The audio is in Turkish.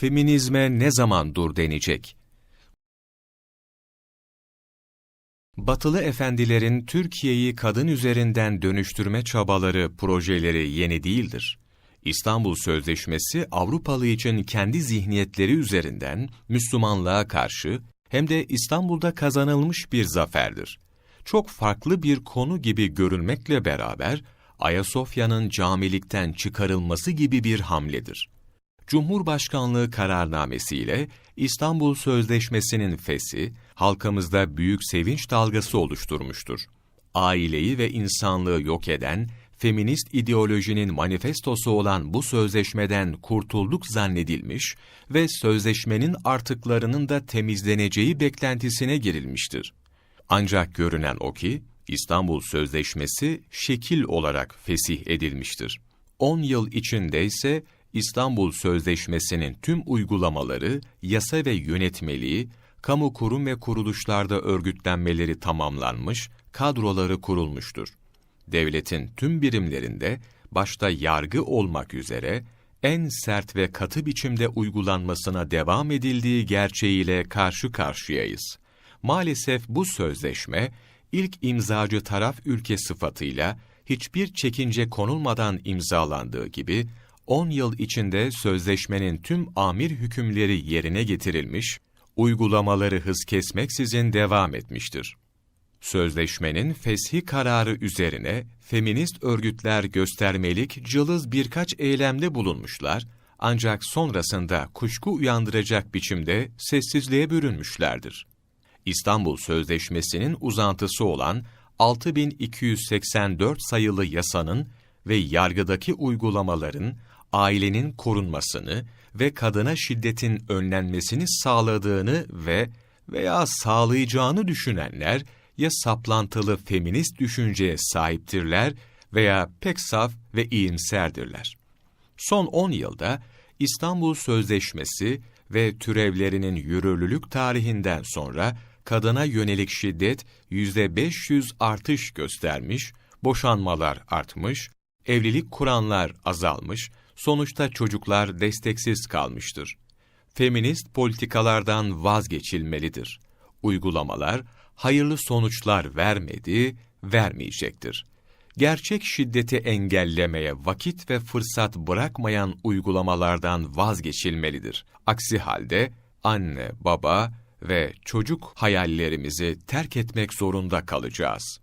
feminizme ne zaman dur denecek? Batılı efendilerin Türkiye'yi kadın üzerinden dönüştürme çabaları, projeleri yeni değildir. İstanbul Sözleşmesi Avrupalı için kendi zihniyetleri üzerinden Müslümanlığa karşı hem de İstanbul'da kazanılmış bir zaferdir. Çok farklı bir konu gibi görülmekle beraber Ayasofya'nın camilikten çıkarılması gibi bir hamledir. Cumhurbaşkanlığı kararnamesiyle İstanbul Sözleşmesi'nin fesi, halkımızda büyük sevinç dalgası oluşturmuştur. Aileyi ve insanlığı yok eden, feminist ideolojinin manifestosu olan bu sözleşmeden kurtulduk zannedilmiş ve sözleşmenin artıklarının da temizleneceği beklentisine girilmiştir. Ancak görünen o ki, İstanbul Sözleşmesi şekil olarak fesih edilmiştir. 10 yıl içinde ise İstanbul Sözleşmesi'nin tüm uygulamaları, yasa ve yönetmeliği, kamu kurum ve kuruluşlarda örgütlenmeleri tamamlanmış, kadroları kurulmuştur. Devletin tüm birimlerinde, başta yargı olmak üzere, en sert ve katı biçimde uygulanmasına devam edildiği gerçeğiyle karşı karşıyayız. Maalesef bu sözleşme, ilk imzacı taraf ülke sıfatıyla hiçbir çekince konulmadan imzalandığı gibi, 10 yıl içinde sözleşmenin tüm amir hükümleri yerine getirilmiş, uygulamaları hız kesmeksizin devam etmiştir. Sözleşmenin feshi kararı üzerine feminist örgütler göstermelik cılız birkaç eylemde bulunmuşlar, ancak sonrasında kuşku uyandıracak biçimde sessizliğe bürünmüşlerdir. İstanbul Sözleşmesi'nin uzantısı olan 6284 sayılı yasanın ve yargıdaki uygulamaların ailenin korunmasını ve kadına şiddetin önlenmesini sağladığını ve veya sağlayacağını düşünenler ya saplantılı feminist düşünceye sahiptirler veya pek saf ve iyimserdirler. Son 10 yılda İstanbul Sözleşmesi ve türevlerinin yürürlülük tarihinden sonra kadına yönelik şiddet %500 artış göstermiş, boşanmalar artmış, evlilik kuranlar azalmış, sonuçta çocuklar desteksiz kalmıştır. Feminist politikalardan vazgeçilmelidir. Uygulamalar hayırlı sonuçlar vermedi, vermeyecektir. Gerçek şiddeti engellemeye vakit ve fırsat bırakmayan uygulamalardan vazgeçilmelidir. Aksi halde anne, baba ve çocuk hayallerimizi terk etmek zorunda kalacağız.